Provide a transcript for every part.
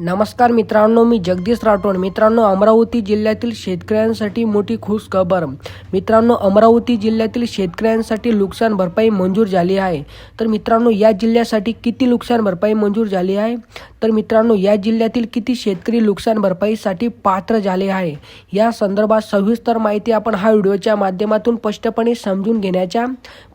नमस्कार मित्रांनो मी जगदीश राठोड. मित्रांनो अमरावती जिल्ह्यातील शेतकऱ्यांसाठी मोठी खुश खबर. मित्रांनो अमरावती जिल्ह्यातील शेतकऱ्यांसाठी नुकसान भरपाई मंजूर झाली आहे. तर मित्रांनो या जिल्ह्यासाठी किती नुकसान भरपाई मंजूर झाली आहे? तर मित्रांनो या जिल्ह्यातील किती शेतकरी नुकसान भरपाईसाठी पात्र झाले आहे? या संदर्भात सविस्तर माहिती आपण हा व्हिडिओच्या माध्यमातून स्पष्टपणे समजून घेण्याच्या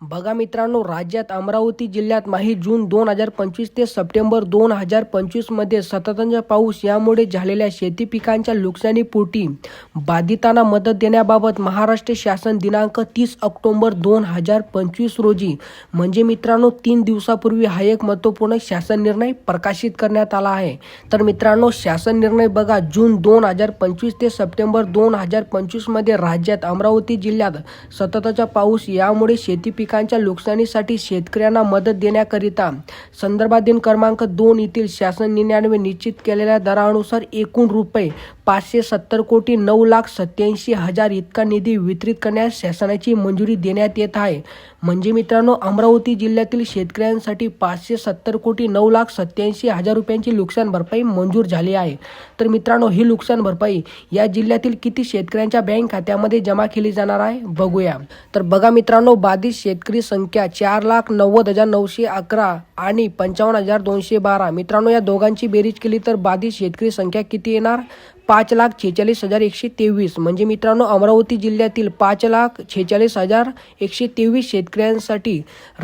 बघा मित्रांनो राज्यात अमरावती जिल्ह्यात माही जून दोन हजार पंचवीस ते सप्टेंबर दोन हजार पंचवीसमध्ये सततचा पाऊस यामुळे झालेल्या शेती पिकांच्या नुकसानीपोटी बाधितांना मदत देण्याबाबत महाराष्ट्र शासन दिनांक तीस ऑक्टोंबर दोन हजार पंचवीस रोजी म्हणजे मित्रांनो तीन दिवसापूर्वी हा एक महत्त्वपूर्ण शासन निर्णय प्रकाशित करण्यात आला आहे. तर मित्रांनो शासन निर्णय बघा जून दोन हजार पंचवीस ते सप्टेंबर दोन हजार पंचवीसमध्ये राज्यात अमरावती जिल्ह्यात सततचा पाऊस यामुळे शेती पिकांच्या नुकसानीसाठी शेतकऱ्यांना मदत देण्याकरिता संदर्भाधीन क्रमांक दोन येथील शासन निर्णयाने निश्चित केलेल्या दरानुसार एकूण रुपये पाचशे सत्तर कोटी नऊ लाख सत्याऐंशी हजार इतका निधी वितरित करण्यास शासनाची मंजुरी देण्यात येत आहे. म्हणजे मित्रांनो अमरावती जिल्ह्यातील शेतकऱ्यांसाठी पाचशे सत्तर कोटी नऊ लाख सत्याऐंशी हजार रुपयांची नुकसान भरपाई मंजूर झाली आहे. तर मित्रांनो ही नुकसान भरपाई या जिल्ह्यातील किती शेतकऱ्यांच्या बँक खात्यामध्ये जमा केली जाणार आहे बघूया. तर बघा मित्रांनो बाधित शेतकरी संख्या चार लाख नव्वद हजार नऊशे अकरा आणि पंचावन्न हजार दोनशे बारा. मित्रांनो या दोघांची बेरीज केली तर बाधित शेतकरी संख्या किती येणार? पाच लाख छेचाळीस हजार एकशे तेवीस. म्हणजे मित्रांनो अमरावती जिल्ह्यातील पाच लाख छेचाळीस हजार एकशे तेवीस शेतकऱ्यांसाठी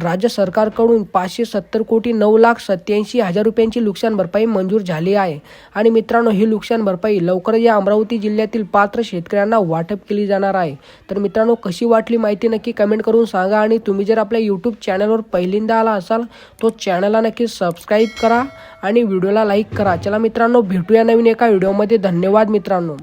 राज्य सरकारकडून पाचशे सत्तर कोटी नऊ लाख सत्याऐंशी हजार रुपयांची नुकसान भरपाई मंजूर झाली आहे. आणि मित्रांनो ही नुकसान भरपाई लवकरच या अमरावती जिल्ह्यातील पात्र शेतकऱ्यांना वाटप केली जाणार आहे. तर मित्रांनो कशी वाटली माहिती नक्की कमेंट करून सांगा आणि तुम्ही जर आपल्या यूट्यूब चॅनलवर पहिल्यांदा आला असाल तो चॅनलला नक्की सबस्क्राईब करा आणि व्हिडिओला लाईक करा. चला मित्रांनो भेटूया नवीन एका व्हिडिओमध्ये. धन्यवाद. धन्यवाद मित्रांनो.